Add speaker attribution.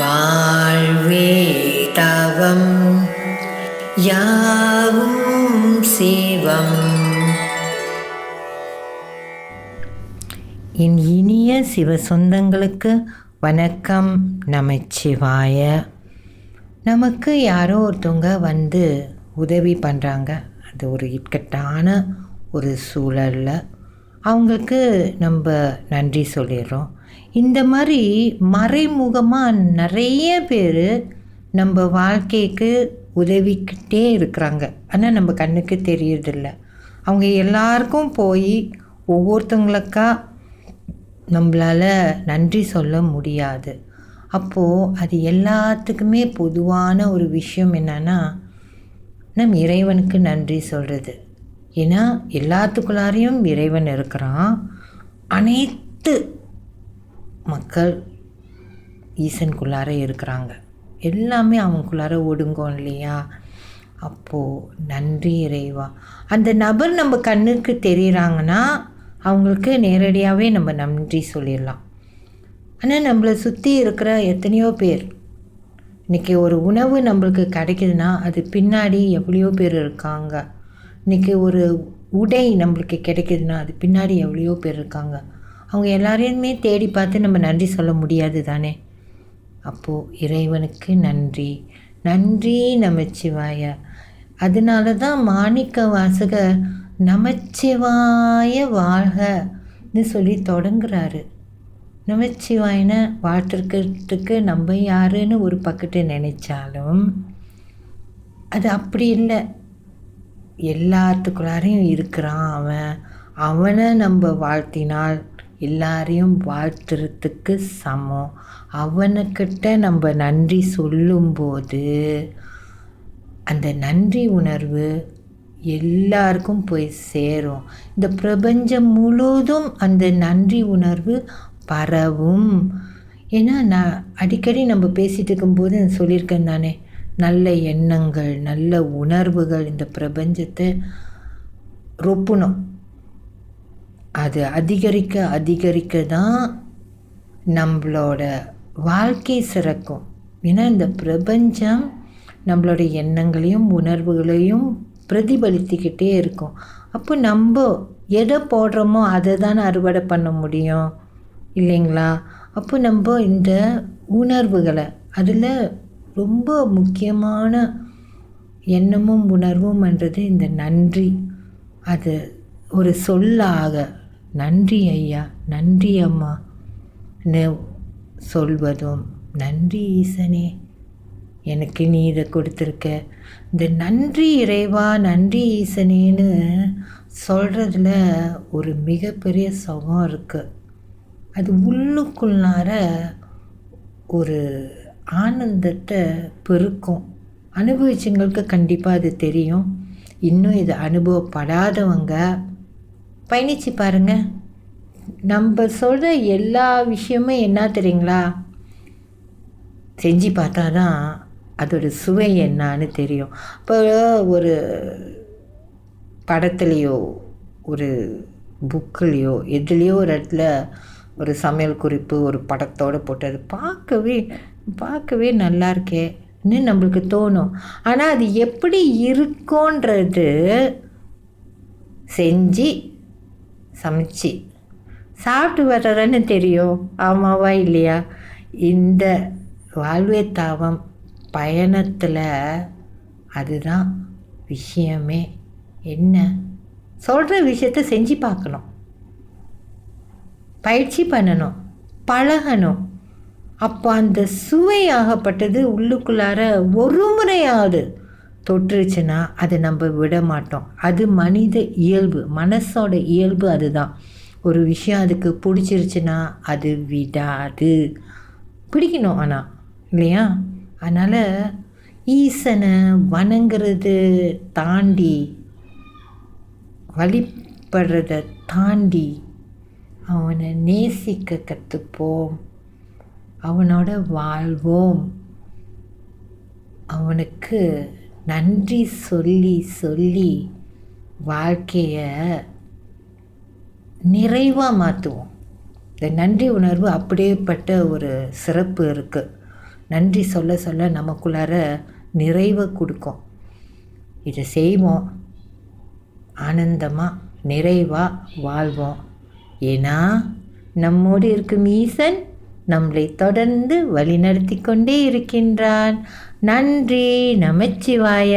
Speaker 1: வாழ்வே தவம் யாவும் சிவம். என் இனிய சிவ சொந்தங்களுக்கு வணக்கம் நமச்சிவாய. நமக்கு யாரோ ஒருத்தவங்க வந்து உதவி பண்ணுறாங்க அது ஒரு இக்கட்டான ஒரு சூழலில். அவங்களுக்கு நம்ம நன்றி சொல்லிடுறோம். இந்த மாதிரி மறைமுகமாக நிறைய பேர் நம்ம வாழ்க்கைக்கு உதவிக்கிட்டே இருக்கிறாங்க. ஆனால் நம்ம கண்ணுக்கு தெரியறதில்ல. அவங்க எல்லாருக்கும் போய் ஒவ்வொருத்தங்களுக்கா நம்மளால் நன்றி சொல்ல முடியாது. அப்போது அது எல்லாத்துக்குமே பொதுவான ஒரு விஷயம் என்னென்னா நம் இறைவனுக்கு நன்றி சொல்கிறது ஏன்னா எல்லாத்துக்குள்ளாரையும் இறைவன் இருக்கிறான். அனைத்து மக்கள் ஈசனுக்குள்ளார இருக்கிறாங்க. எல்லாமே அவங்களுக்குள்ளார ஒடுங்கும் இல்லையா? அப்போது நன்றி இறைவா. அந்த நபர் நம்ம கண்ணுக்கு தெரியுறாங்கன்னா அவங்களுக்கு நேரடியாகவே நம்ம நன்றி சொல்லிடலாம். ஆனால் நம்மளை சுற்றி இருக்கிற எத்தனையோ பேர் இன்றைக்கி ஒரு உணவு நம்மளுக்கு கிடைக்குதுன்னா அது பின்னாடி எவ்வளையோ பேர் இருக்காங்க. இன்றைக்கி ஒரு உடை நம்மளுக்கு கிடைக்குதுன்னா அது பின்னாடி எவ்வளையோ பேர் இருக்காங்க. அவங்க எல்லாரையுமே தேடி பார்த்து நம்ம நன்றி சொல்ல முடியாது தானே? அப்போது இறைவனுக்கு நன்றி. நன்றி நமச்சிவாய. அதனால தான் மாணிக்க வாசகர் நமச்சிவாய வாழ்கன்னு சொல்லி தொடங்குறாரு. நமச்சிவாயனை வாழ்த்துக்கிறதுக்கு நம்ம யாருன்னு ஒரு பக்கத்து நினைச்சாலும் அது அப்படி இல்லை. எல்லாத்துக்குள்ளாரையும் இருக்கிறான் அவன். அவனை நம்ம வாழ்த்தினால் எல்லாரையும் வாழ்த்துறதுக்கு சமம். அவனுக்கிட்ட நம்ம நன்றி சொல்லும்போது அந்த நன்றி உணர்வு எல்லாருக்கும் போய் சேரும். இந்த பிரபஞ்சம் முழுவதும் அந்த நன்றி உணர்வு பரவும். ஏன்னா நான் அடிக்கடி நம்ம பேசிகிட்டு இருக்கும்போது நான் சொல்லியிருக்கேன் தானே நல்ல எண்ணங்கள் நல்ல உணர்வுகள் இந்த பிரபஞ்சத்தை ரொப்பணும். அது அதிகரிக்க அதிகரிக்க தான் நம்மளோட வாழ்க்கை சிறக்கும். ஏன்னா இந்த பிரபஞ்சம் நம்மளோட எண்ணங்களையும் உணர்வுகளையும் பிரதிபலித்துக்கிட்டே இருக்கும். அப்போ நம்ம எதை போடுறோமோ அதை தானே அறுவடை பண்ண முடியும். இல்லைங்களா? அப்போ நம்ம இந்த உணர்வுகளை அதில் ரொம்ப முக்கியமான எண்ணமும் உணர்வும்ன்றது இந்த நன்றி. அது ஒரு சொல்லாக நன்றி ஐயா நன்றி அம்மா. சொல்வதும் நன்றி ஈசனே. எனக்கு நீ இதை கொடுத்துருக்க. இந்த நன்றி இறைவா நன்றி ஈசனேன்னு சொல்கிறதுல ஒரு மிகப்பெரிய சுகம் இருக்குது அது உள்ளுக்குள்ளார ஒரு ஆனந்தத்தை பெருக்கும். அனுபவிச்சவங்களுக்கு கண்டிப்பாக அது தெரியும். இன்னும் இது அனுபவப்படாதவங்க பயணித்து பாருங்கள் நம்ம சொல்கிற எல்லா விஷயமும் என்ன தெரியுங்களா? செஞ்சு பார்த்தா தான் அதோட சுவை என்னான்னு தெரியும். இப்போ ஒரு படத்துலேயோ ஒரு புக்குலேயோ எதுலேயோ ஒரு இடத்துல ஒரு சமையல் குறிப்பு ஒரு படத்தோடு போட்டு அது பார்க்கவே பார்க்கவே நல்லா இருக்கேன்னு நம்மளுக்கு தோணும். ஆனால் அது எப்படி இருக்கோன்றது செஞ்சு சமைச்சு. சாப்பிட்டு வர்றன்னு தெரியும். ஆமாவா இல்லையா? இந்த வாழ்வே தாவம் பயணத்தில் அதுதான் விஷயமே. என்ன? சொல்கிற விஷயத்த செஞ்சு பார்க்கணும். பயிற்சி பண்ணணும். பழகணும். அப்போ அந்த சுவையாகப்பட்டது உள்ளுக்குள்ளார ஒரு முறையாவது தொற்றுச்சுன்னா அதை நம்ம விட மாட்டோம் அது மனித இயல்பு மனசோட இயல்பு அதுதான். ஒரு விஷயம் அதுக்கு பிடிச்சிருச்சுன்னா அது விடாது. பிடிக்கணும் ஆனால் இல்லையா? அதனால் ஈசனை வணங்குறது தாண்டி வழிபடுறத தாண்டி அவனை நேசிக்க கற்றுப்போம் அவனோட வாழ்வோம். அவனுக்கு நன்றி சொல்லி சொல்லி வாழ்க்கையை நிறைவாக மாற்றுவோம் இந்த நன்றி உணர்வு அப்படியேப்பட்ட ஒரு சிறப்பு இருக்குது நன்றி சொல்ல சொல்ல நமக்குள்ளார நிறைவை கொடுக்கும். இதை செய்வோம். ஆனந்தமாக நிறைவாக வாழ்வோம். ஏன்னா நம்மோடு இருக்கும் ஈசன் நம்மளை தொடர்ந்து வழிநடத்தி கொண்டே இருக்கின்றான். நன்றி நமச்சிவாய.